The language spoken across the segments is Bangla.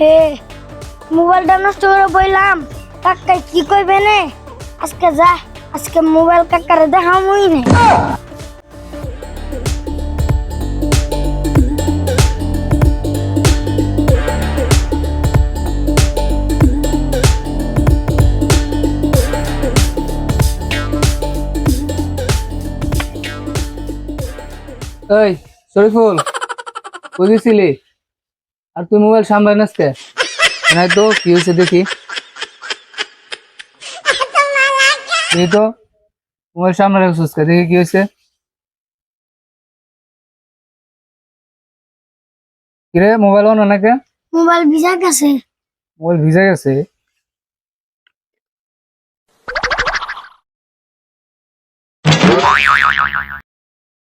হে মোবাইলটা নষ্ট করে বইলাম। কাকা কি কইবে নে? আজকে যা, আজকে মোবাইল কাকারে দেখামই নে। এই, শরীফুল বুঝেছিলি আর তুই মোবাইল সামলাই নাচতে নাই তো কি হয়েছে দেখি। দেখি তো মোবাইল সামনে রাখছিস কে? দেখি কি হয়েছে। কিরে মোবাইল অন নাকি মোবাইল ভিজা গেছে। মোবাইল ভিজে গেছে?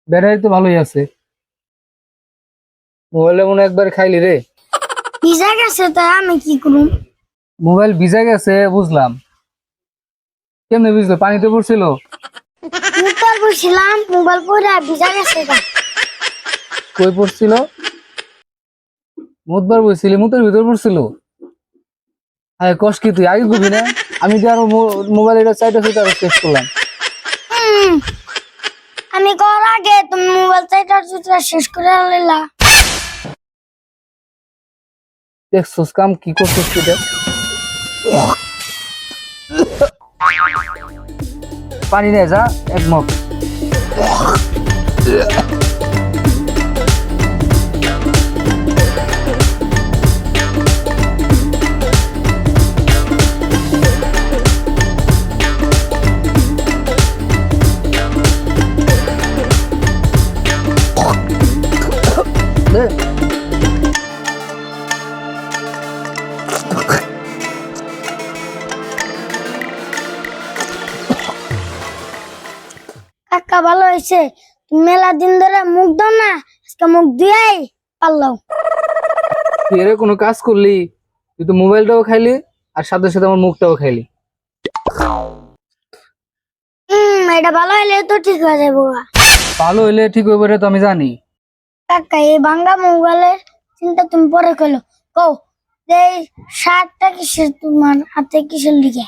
ব্যাটারি তো ভালোই আছে। মোবাইলে মনে একবার খাইলি রে। ভিজা গেছে তাই আমি কি করুম? মোবাইল ভিজে গেছে বুঝলাম। কেমনে বুঝলো পানিতে পড়ছিল? মুতার বসছিলাম মোবাইল পরে ভিজা গেছে কই পড়ছিল? মুতবার বসছিলি মুতের ভিতর পড়ছিল। হ্যাঁ কষ্ট কি তুই? আগে করবি না? আমি যে আরও মোবাইল এটা চাইটা সেটা আরও শেষ করলাম। আমি কর আগে তুমি মোবাইল চাইটার জুতরা শেষ করে আনলা দেখছোস কাম কি করছিস তুই এটা? পানি নে যা এক মগ দে। হয়েছে। মেলা দিন ধরে মুখ দাও না আজকে মুখ দিয়াই পারলাম। তুই এর কোনো কাজ করলি? তুই তো মোবাইলটাও খাইলি আর সাথে সাথে আমার মুখটাও খাইলি। হম এটা ভালো হলে তো ঠিক হয়ে যাব। ভালো হইলে ঠিক হইবে রে তো আমি জানি। কাকা এই ভাঙ্গা মোবাইলের চিন্তা তুমি পরে করল কও এই শার্টটা কিসের তোমার হাতে কিসের লিখে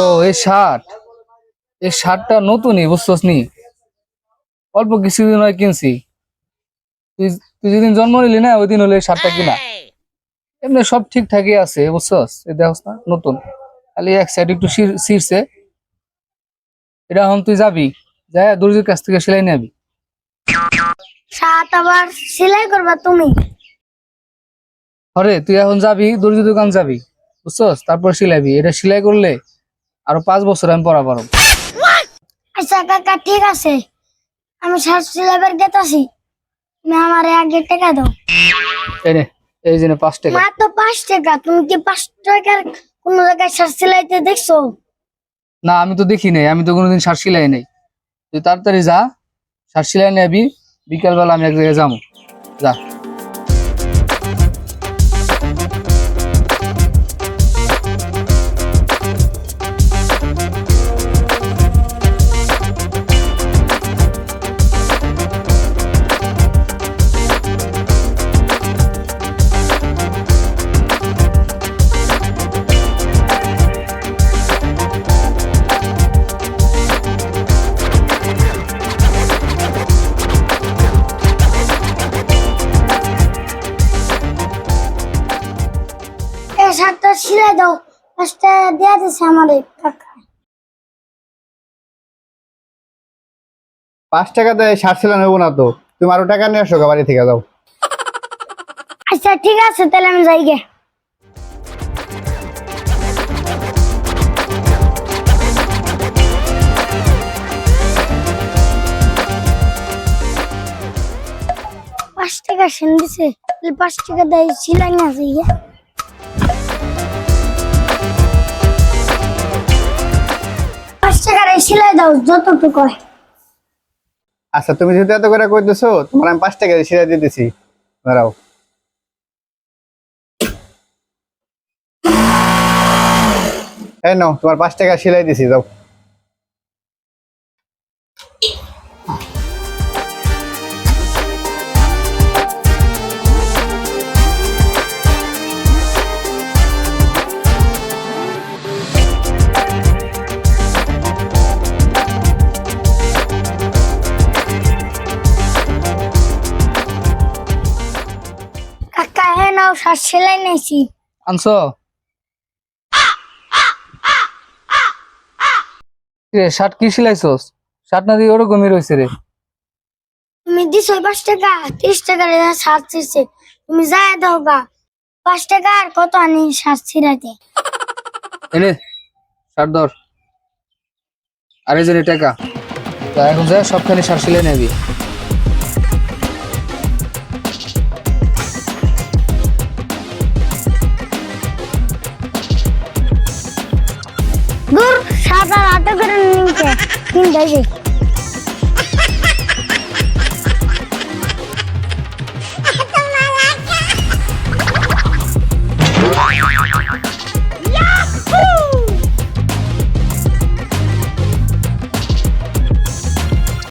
ও এই শার্ট। এই শার্টটা নতুনই বুঝছস নি? অল্প কিছুদিন হয় কিনছি। তুই তুই যেদিন জন্ম নিলি না ওই দিন হলে শার্টটা কিনা। এমনি সব ঠিকঠাকই আছে বুঝছস? এই দেখস না নতুন। খালি এক সাইড একটু শির- ছিঁড়ছে। এটা এখন তুই যাবি যাই দর্জির কাছ থেকে সেলাই নেবি। শার্ট আবার সেলাই করবা তুমি? আরে তুই এখন যাবি দর্জি দোকান যাবি বুঝছস? তারপর সিলাইবি এটা সেলাই করলে আরও পাঁচ বছর আমি পড়া পারো আচ্ছা কাকা ঠিক আছে। আমি শার্ট সেলাইবার গেতাছি তুমি আমার আগে টাকা দাও। এই এই জন্য পাঁচ টাকা। মাত্র পাঁচ টাকা? তুমি কি পাঁচ টাকার কোন জায়গায় শার্ট সেলাইতে দেখছ? না আমি তো দেখি নাই। আমি তো কোনোদিন শার্ট সিলাই নাই। তুই তাড়াতাড়ি যা শার্ট সিলাই নেবি বিকালবেলা আমি এক জায়গায় যাব। যা। পাঁচটা দেওয়া দিছে আমার কাকা পাঁচ টাকা দেয় শার্ট সেলা নেব না তো। তুমি আরও টাকা নিয়ে আসো বাড়ি থেকে যাও। আচ্ছা ঠিক আছে তাহলে আমি যাই গে। পাঁচ টাকা সেন দিছে পাঁচ টাকা দেয় সিলাই না যাই সিলাই দাও, যতটুকু হয়। আচ্ছা তুমি যেহেতু এত করে কইতেছো, তোমার আমি পাঁচ টাকা সিলাই দিতেছি দাঁড়াও। এই নাও, তোমার পাঁচ টাকা সেলাই দিছি যাও শার্ট সেলাই নিয়েছি আনছ? রে শার্ট কি সিলাইছস? শার্ট না দিয়ে ওরকমই রয়েছে রে। তুমি দিছো পাঁচ টাকা তিরিশ টাকার শার্ট ছিঁড়ছে। তুমি যাই দাও গা। পাঁচ টাকা আর কত আনি শার্ট ছিঁড়াতে? এনে শার্ট ধর। আরে জনে টাকা। তা এখন যা সবখানে শার্ট সিলাই নেবি। দূর সাদা আট করে কিনতে যাই।